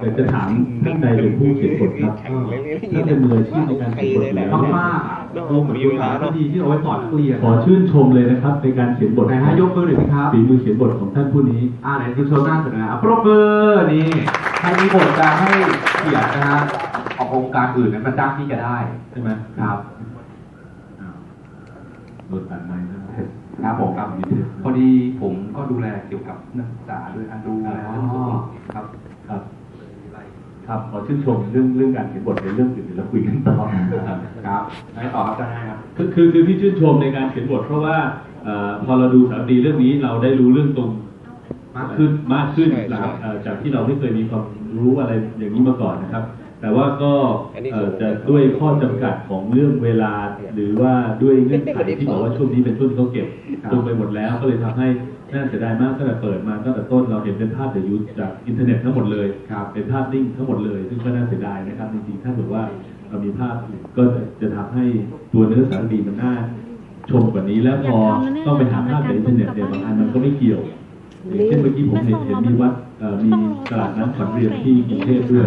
อยากจะถามท่านใดเป็นผู้เขียนบทครับถ้าเป็นมืออาชีพในการเขียนบทแล้วมากๆก็เหมือนมีเวลาก็ดีที่เอาไว้สอนนักเรียนขอชื่นชมเลยนะครับ ในการเขียนบทไหนฮะยกมือหน่อยสิครับฝีมือเขียนบทของท่านผู้นี้ อ่าไหนดูโชว์หน้าสุดนะอะปรบมือนี่ใครมีบทจะให้เขียนนะฮะออกองค์การอื่นนั้นมาจ้างที่จะได้ใช่ไหมครับอ้าวโดนตัดไม้นะครับครับผมครับพอดีผมก็ดูแลเกี่ยวกับนักศึกษาด้วยการดูแลเรื่องพวกนี้ครับครับ ครับขอชื่นชมเรื่องเรื่องการเขียนบทในเรื่องอื่นเดี๋ยวเราคุยกันต่อนะครับครับไหนต่อครับอาจารย์ครับคือคือคือพี่ชื่นชมในการเขียนบท เพราะว่าเอ่อพอเราดูสารคดีเรื่องนี้เราได้รู้เรื่องตรงมากขึ้ขึ้นนมากขึ้นใช่หลังใช่เอ่อจากที่เราไม่เคยมีความรู้อะไรอย่างนี้มาก่อนนะครับ แต่ว่าก็อันนี้เอ่อคือจะด้วยข้อจำกัดของเรื่องเวลา หรือว่าด้วยเงื่อนไขที่บอกว่าช่วงนี้เป็นช่วงที่เขาเก็บครับลงไปหมดแล้วก็เลยทำให้ น่าเสียดายมากตั้งแต่เปิดมาตั้งแต่ต้นเราเห็นเป็นภาพจากยูจากอินเทอร์เน็ตทั้งหมดเลยครับเป็นภาพนิ่งทั้งหมดเลย ซึ่งก็น่าเสียดายนะครับจริงๆถ้าเกิดว่าเรามีภาพอื่นก็จะจะทำให้ตัวเนื้อสารคดีมันน่าชมกว่านี้แล้วพอต้องไปหาภาพจากอินเทอร์เน็ตเนี่ยบางอันมันก็ไม่เกี่ยวอย่างเช่นเมื่อกี้ผมเห็นเห็นมีวัดเอ่อมีตลาดน้ำขวัญเรียนที่กรุงเทพด้วย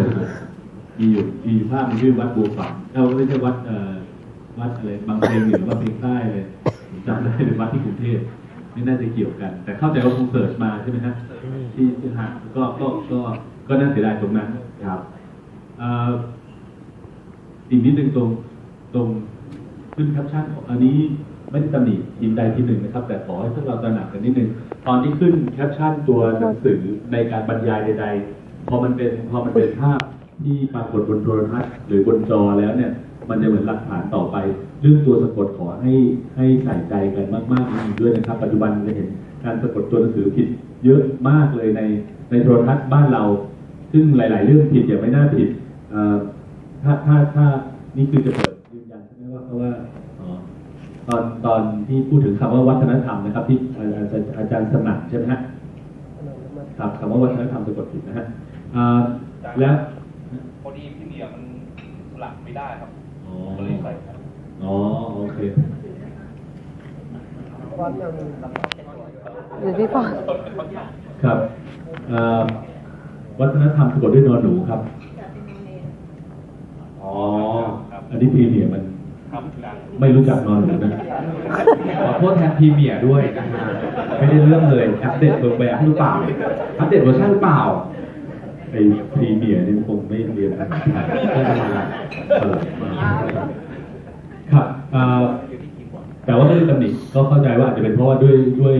มีอยู่มีอยู่ภาพหนึงชื่อวัดบัวฝันเราไม่ใช่วัดเอ่อวัดอะไรบางเพลงหรือว่าเพลงใต้เลยผมจำได้เป็นวัดที่กรุงเทพ ไม่น่าจะเกี่ยวกัน แต่เข้าใจว่าคงเสิร์ชมาใช่ไหมฮะที่ที่หาก็ก็ก็ก็น่าเสียดายตรงนั้นครับเอ่ออีกนิดนึงตรงตรงขึ้นแคปชั่นของอันนี้ไม่ได้ตำหนิทีมใดทีมหนึ่งนะครับ แต่ขอให้พวกเราตระหนักกันนิดนึงตอนที่ขึ้นแคปชั่นตัวหนังสือในการบรรยายใด ๆ พอมันเป็นพอมันเป็นภาพที่ปรากฏบนโทรทัศน์หรือบนจอแล้วเนี่ย มันจะเหมือนหลักฐานต่อไปเรื่องตัวสะกดขอให้ให้ใส่ใจกันมากๆจริงๆด้วยนะครับ ปัจจุบันจะเห็นการสะกดตัวหนังสือผิดเยอะมากเลยในในโทรทัศน์บ้านเรา ซึ่งหลาย ๆ เรื่องผิดอย่างไม่น่าผิดเอ่อถ้าถ้าถ้านี่คือจะเปิดยืนยันใช่ไหมว่าเพราะว่าอ๋อตอนตอนที่พูดถึงคำว่าวัฒนธรรมนะครับ ที่อาอาจารย์อาจารย์สนั่นใช่ไหมฮะครับคำว่าวัฒนธรรมสะกดผิดนะฮะอ่าแล้วพอดีพี่เหนียมันสลักไม่ได้ครับอ๋อก็เลยใส่ครับ อ๋อโอเคหรือพี่ปอนครับอ่าวัฒนธรรมสะกดด้วยนอนหนูครับอ๋ออันนี้พีเมียมันครับดังไม่รู้จักนอนหนูนะขอโทษแทนพรีเมียร์ด้วยนะฮะไม่ได้เรื่องเลยอัปเดตเบอร์แบบหรือเปล่าอัปเดตเวอร์ชันหรือเปล่าไอ้พรีเมียร์นี่คงไม่เรียนภาษาไทยเออ ครับแต่ว่าไม่ได้ตำหนิก็เข้าใจว่าอาจจะเป็นเพราะว่าด้วยด้วย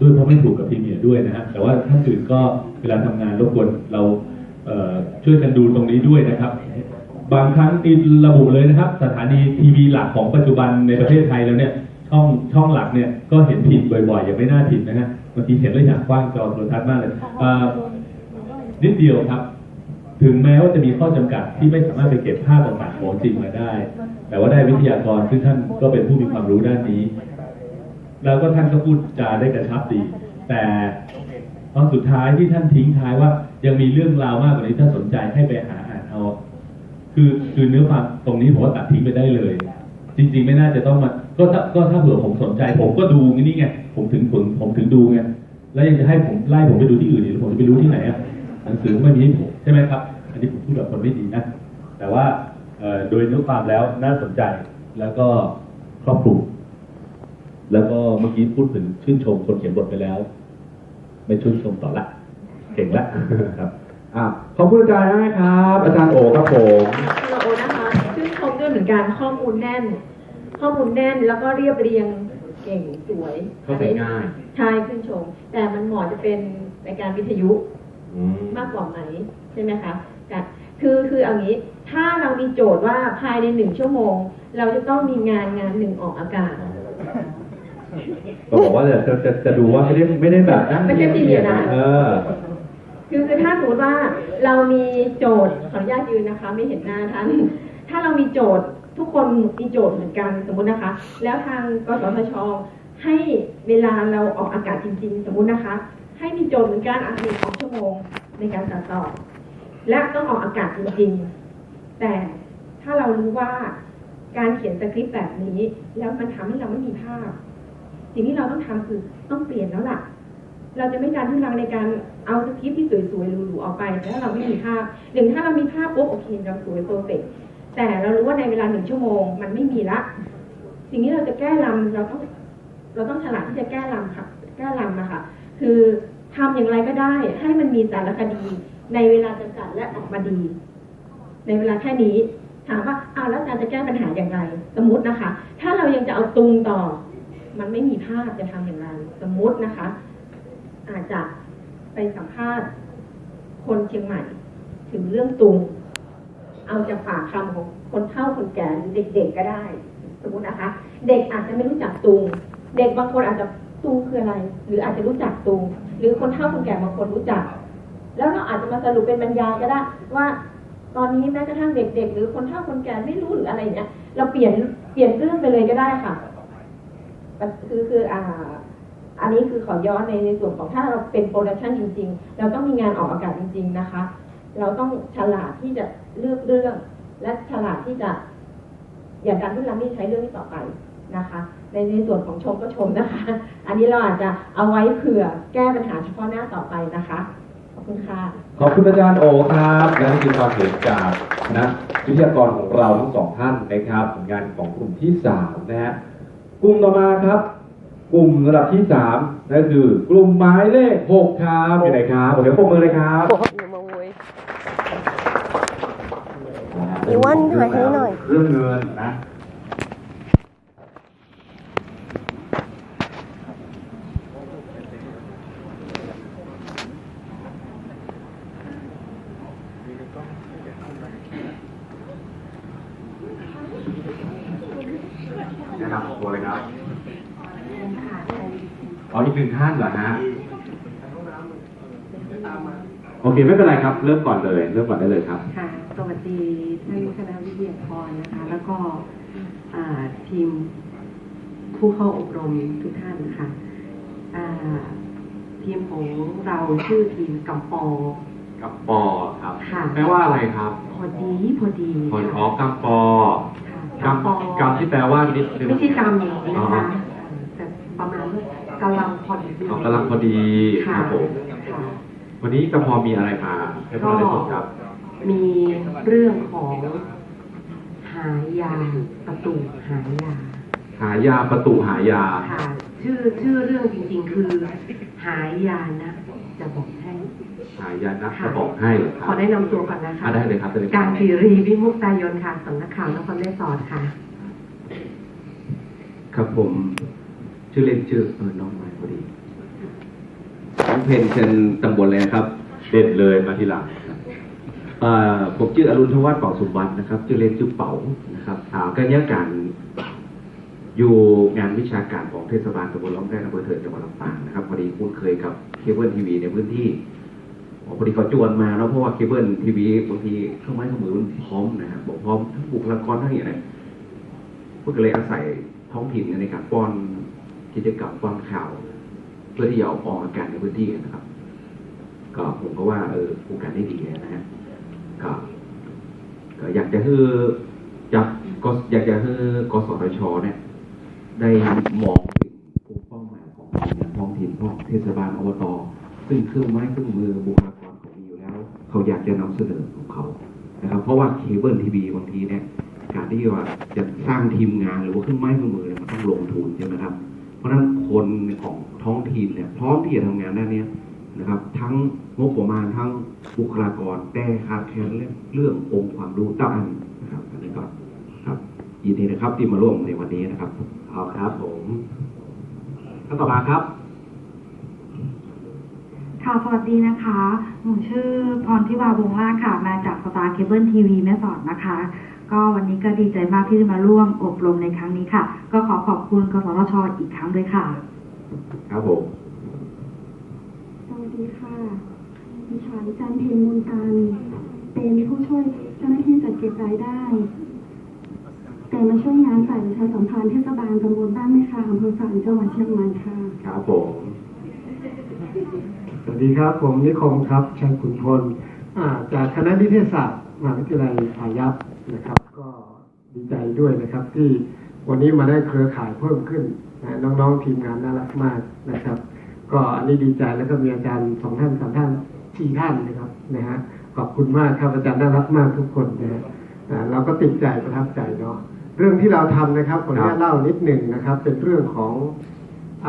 ด้วยเพราะไม่ถูกกับพรีเมียร์ด้วยนะฮะแต่ว่าท่านอื่นก็เวลาทำงานรบกวนเราเช่วยกันดูตรงนี้ด้วยนะครับ บางครั้งที่ระบุเลยนะครับ สถานีทีวีหลักของปัจจุบันในประเทศไทยแล้วเนี่ยช่องช่องหลักเนี่ยก็เห็นผิดบ่อยๆอย่างไม่น่าผิดนะฮะบางทีเห็นแล้วอยากกว้างจอโทรทัศน์มากเลยนิดเดียวครับ ถึงแม้ว่าจะมีข้อจำกัดที่ไม่สามารถไปเก็บภาพต่างๆของจริงมาได้ แต่ว่าได้วิทยากรซึ่งท่านก็เป็นผู้มีความรู้ด้านนี้ แล้วก็ท่านก็พูดจาได้กระชับดี แต่ตอนสุดท้ายที่ท่านทิ้งท้ายว่า ยังมีเรื่องราวมากกว่านี้ถ้าสนใจให้ไปหาอ่านเอา คือคือเนื้อความตรงนี้ผมว่าตัดทิ้งไปได้เลย จริง ๆ ไม่น่าจะต้องมาก็ถ้าก็ถ้าเผื่อผมสนใจ ผมก็ดูนี่ไงผมถึงผมผมถึงดูไงแล้วยังจะให้ผมไล่ผมไปดูที่อื่นอีกผมจะไปรู้ที่ไหนอะหนังสือไม่มีให้ผมใช่ไหมครับ อันนี้ผมพูดแบบคนไม่ดีนะ แต่ว่า โดยเนื้อความแล้วน่าสนใจแล้วก็ครอบคลุมแล้วก็เมื่อกี้พูดถึงชื่นชมคนเขียนบทไปแล้ว ไม่ชื่นชมต่อละ เก่งละครับอะขอบคุณอาจารย์นะครับ อาจารย์โอครับผมเราโอนะคะชื่นชมด้วยเหมือนกันข้อมูลแน่น ข้อมูลแน่นแล้วก็เรียบเรียงเก่งสวยเข้าใจง่ายใช่ชื่นชม แต่มันเหมาะจะเป็นรายการวิทยุอืมมากกว่าไหมใช่ไหมคะแต่ คือคือเอางี้ ถ้าเรามีโจทย์ว่าภายในหนึ่งชั่วโมง เราจะต้องมีงานงานหนึ่งออกอากาศก็บอกว่าจะจะจะดูว่าไม่ได้ไม่ได้แบบนั่งไม่ใช่พรีเมียร์นะเออคือคือถ้าสมมติว่าเรามีโจทย์ขออนุญาตยืนนะคะ ไม่เห็นหน้าท่านถ้าเรามีโจทย์ทุกคนมีโจทย์เหมือนกันสมมุตินะคะ แล้วทางกสทชให้เวลาเราออกอากาศจริง ๆ สมมุตินะคะ ให้มีโจทย์เหมือนกันอะหนึ่งสองชั่วโมงในการตัดต่อ และต้องออกอากาศจริงๆ แต่ถ้าเรารู้ว่าการเขียนสคริปต์แบบนี้ แล้วมันทำให้เราไม่มีภาพ สิ่งที่เราต้องทำคือต้องเปลี่ยนแล้วล่ะ เราจะไม่การทุลังในการเอาสคริปต์ที่สวยๆหรูๆออกไปแต่ถ้าเราไม่มีภาพหนึ่งถ้าเรามีภาพปุ๊บโอเคเราสวยเพอร์เฟกแต่เรารู้ว่าในเวลาหนึ่งชั่วโมงมันไม่มีละ สิ่งที่เราจะแก้ลำเราต้องเราต้องฉลาดที่จะแก้ลำค่ะ แก้ลำอะค่ะ คือทำอย่างไรก็ได้ ให้มันมีสารคดี ในเวลาจำกัดและออกมาดี ในเวลาแค่นี้ถามว่าเอาแล้วอาจารย์จะแก้ปัญหาอย่างไร สมมตินะคะ ถ้าเรายังจะเอาตุงต่อ มันไม่มีภาพจะทำอย่างไร สมมตินะคะ อาจจะไปสัมภาษณ์ คนเชียงใหม่ ถึงเรื่องตุง เอาจากปากคำของคนเฒ่าคนแก่หรือเด็กๆก็ได้ สมมตินะคะ เด็กอาจจะไม่รู้จักตุง เด็กบางคนอาจจะตุงคืออะไร หรืออาจจะรู้จักตุง หรือคนเฒ่าคนแก่บางคนรู้จัก แล้วเราอาจจะมาสรุปเป็นบรรยายก็ได้ว่าตอนนี้แม้กระทั่งเด็ก ๆ หรือคนเฒ่าคนแก่ไม่รู้หรืออะไรอย่างเงี้ยเราเปลี่ยนเปลี่ยนเรื่องไปเลยก็ได้ค่ะคือคืออ่า อันนี้คือขอย้อนในในส่วนของถ้าเราเป็นโปรดักชันจริง ๆ เราต้องมีงานออกอากาศจริง ๆนะคะ เราต้องฉลาดที่จะเลือกเรื่อง และฉลาดที่จะ อย่างการที่เราไม่ใช้เรื่องนี้ต่อไปนะคะ ในในส่วนของชมก็ชมนะคะ อันนี้เราอาจจะเอาไว้เผื่อแก้ปัญหาเฉพาะหน้าต่อไปนะคะ คุณค่ะขอบคุณอาจารย์โอครับและนี่คือความเห็นจากคณะวิทยากรของเราทั้งสองท่านนะครับผลงานของกลุ่มที่สามนะฮะกลุ่มต่อมาครับ กลุ่มระดับที่สามนั่นคือกลุ่มหมายเลขหกครับอยู่ไหนครับเดี๋ยวปรบมือเลยครับอย่ามาโวยอีว่านถ่ายให้หน่อย เรื่องเงินนะ แนะนำตัวเลยครับอ๋ออีกหนึ่งท่านเหรอฮะ โอเคไม่เป็นไรครับ เริ่มก่อนเลย เริ่มก่อนได้เลยครับ ค่ะ สวัสดีท่านคณะวิทยากรนะคะ แล้วก็อ่าทีมผู้เข้าอบรมทุกท่านค่ะอ่าทีมของเราชื่อทีมกำปอ กับปอครับค่ะแปลว่าอะไรครับ พอดีพอดีพอค่ะอ๋อกำปอค่ะกำปอกำที่แปลว่านิดนึง ไม่ใช่กำอย่างนี้นะคะอ๋อแต่ประมาณกำลังพอดีอ๋อกำลังพอดีคค่ะรับผมค่ะวันนี้กำพอมีอะไรมาให้พวกเราได้ชมครับ มีเรื่องของหายาประตูหายา หายาประตูหายา ค่ะชื่อชื่อเรื่องจริงๆ คือ หายานะ จะบอกให้หายานะจะบอกให้คขรัอบแนะนำตัวก่อนนะคะอะได้เลยครับได้เลยคการับรศิรีวิมุกตายนค่ะสำนักข่าวนครแม่สอดค่ะ ครับผม ชื่อเล่นชื่อเออน้องไม้พอดีผมเพนเชนตำบลเลยนะครับ เด่นเลยมาทีหลังเอ่อผมชื่ออรุณทวัฒน์เป่าสมบัตินะครับ ชื่อเล่นชื่อเป๋านะครับอ่าก็เนี่ยการอยู่งานวิชาการของเทศบาลตำบลล้อมแรกอำเภอเถิดจังหวัดลำปางนะครับพอดีคุ้นเคยกับ เคเบิลทีวีในพื้นที่พอดีเขาจวนมาเนาะเพราะว่าเคเบิลทีวีบางทีเครื่องไม้เครื่องมือมันพร้อมนะครับบอกพร้อมทั้งบุคลากรทั้งอย่างไรพวกก็เลยอาศัยท้องถิ่นในการป้อนกิจกรรมป้อนข่าว เพื่อที่จะออกอากาศในพื้นที่นะครับ ก็ผมก็ว่าเออโครงการได้ดีนะฮะก็ก็อยากจะให้อยากก็อยากจะให้กสทชเนี่ย ได้มอง เทศบาลอบตซึ่งเครื่องไม้เครื่องมือบุคลากรเขามีอยู่แล้ว เขาอยากจะนำเสนอของเขานะครับ เพราะว่าเคเบิลทีวีบางทีเนี่ยการที่ว่าจะสร้างทีมงานหรือว่าเครื่องไม้เครื่องมือเนี่ยมันต้องลงทุนใช่ไหมครับ เพราะฉะนั้นคนของท้องถิ่นเนี่ยพร้อมที่จะทำงานด้านนี้นะครับ ทั้งงบประมาณทั้งบุคลากรแต่ขาดแคลนเรื่ององค์ความรู้ด้านนะครับอันนี้ก็ครับยินดีนะครับที่มาร่วมในวันนี้นะครับเอาครับผมท่านต่อมาครับ ค่ะ สวัสดีนะคะ หนูชื่อพรทิวาวงศ์ล่าค่ะ มาจากสตาร์เคเบิลทีวีแม่สอดนะคะ ก็วันนี้ก็ดีใจมากที่ได้มาร่วมอบรมในครั้งนี้ค่ะ ก็ขอขอบคุณกสทชอีกครั้งด้วยค่ะ ครับผม สวัสดีค่ะ ดิฉันจันเพนมูลตัน เป็นผู้ช่วยเจ้าหน้าที่จัดเก็บรายได้ แต่มาช่วยงานฝ่ายประชาสัมพันธ์เทศบาลตำบลบ้านแม่คาอำเภอฝางจังหวัดเชียงใหม่ค่ะ ครับผมส วัสดีครับ ผมนิคมครับชัยขุนพลจากคณะนิเทศศาสตร์มหาวิทยาลัยพายัพนะครับ ก็ดีใจด้วยนะครับ ที่วันนี้มาได้เครือข่ายเพิ่มขึ้นนะน้องๆทีมงานน่ารักมากนะครับ ก็อันนี้ดีใจแล้วก็มีอาจารย์สองท่านสามท่านสี่ท่านนะครับนะฮะขอบคุณมากครับอาจารย์น่ารักมากทุกคนนะฮะเราก็ติดใจประทับใจเนาะเรื่องที่เราทำนะครับขออนุญาตเล่านิดหนึ่งนะครับ เป็นเรื่องของอ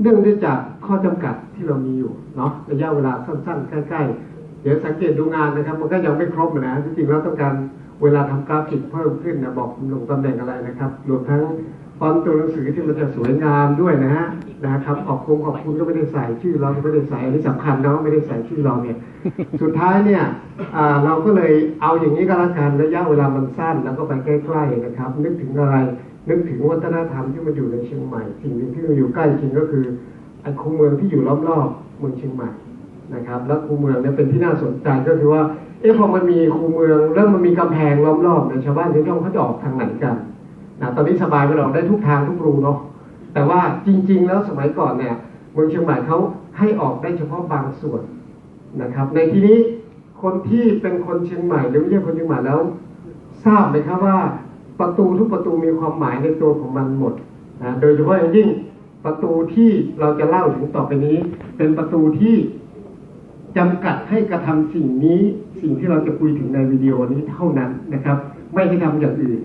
เนื่องด้วยจาก ข้อจำกัดที่เรามีอยู่เนาะระยะเวลาสั้นๆ ใกล้ๆ เดี๋ยวสังเกตดูงานนะครับ มันก็ยังไม่ครบนะจริงๆเราต้องการเวลาทำกราฟิกเพิ่มขึ้นนะบอกลงตำแหน่งอะไรนะครับ รวมทั้งฟอนต์ตัวหนังสือที่มันจะสวยงามด้วยนะฮะนะครับขอบคุณขอบคุณก็ไม่ได้ใส่ชื่อเราไม่ได้ใส่อันนี้สำคัญเนาะไม่ได้ใส่ชื่อเราเนี่ย สุดท้ายเนี่ยเราก็เลยเอาอย่างนี้ก็แล้วกันระยะเวลามันสั้นแล้วก็ไปใกล้ๆนะครับ นึกถึงอะไรนึกถึงวัฒนธรรมที่มันอยู่ในเชียงใหม่ สิ่งหนึ่งที่มันอยู่ใกล้เคียงก็คือ คูเมืองที่อยู่รอบๆเมืองเชียงใหม่นะครับ แล้วคูเมืองเนี่ยเป็นที่น่าสนใจก็คือว่าเอ๊ะพอมันมีคูเมืองแล้วมันมีกำแพงรอบๆเนี่ยชาวบ้านชาวช่องเขาจะออกทางไหนกันนะตอนนี้สบายไปออกได้ทุกทางทุกรูเนาะแต่ว่าจริง ๆ แล้วสมัยก่อนเนี่ยเมืองเชียงใหม่เขาให้ออกได้เฉพาะบางส่วนนะครับ ในที่นี้คนที่เป็นคนเชียงใหม่หรือไม่ใช่คนเชียงใหม่แล้ว ทราบไหมครับว่าประตูทุกประตูมีความหมายในตัวของมันหมดนะโดยเฉพาะอย่างยิ่ง ประตูที่เราจะเล่าถึงต่อไปนี้ เป็นประตูที่จำกัดให้กระทำสิ่งนี้สิ่งที่เราจะคุยถึงในวิดีโอนี้เท่านั้นนะครับ ไม่ให้ทำอย่างอื่น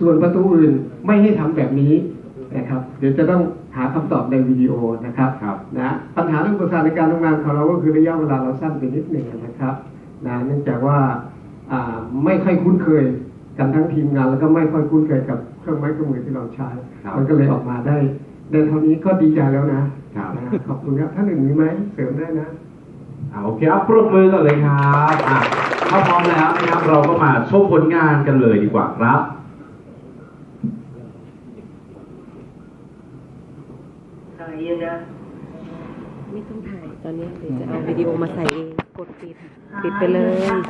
ส่วนประตูอื่นไม่ให้ทำแบบนี้นะครับ เดี๋ยวจะต้องหาคำตอบในวิดีโอนะครับครับนะปัญหาเรื่องประสาทในการทำงานของเราก็คือระยะเวลาเราสั้นไปนิดหนึ่งนะครับนะเนื่องจากว่าอ่าไม่ค่อยคุ้นเคยกันทั้งทีมงานแล้วก็ไม่ค่อยคุ้นเคยกับเครื่องไม้เครื่องมือที่เราใช้ครับมันก็เลยออกมาได้ ได้เท่านี้ก็ดีใจแล้วนะครับนะขอบคุณครับท่านอื่นมีไหมเสริมได้นะอ่าโอเคเอาปรบมือกันเลยครับอะถ้าพร้อมแล้วนะครับเราก็มาชมผลงานกันเลยดีกว่าครับไม่ต้องถ่ายตอนนี้เดี๋ยวจะเอาวิดีโอมาใส่เองกดปิดปิดไปเลย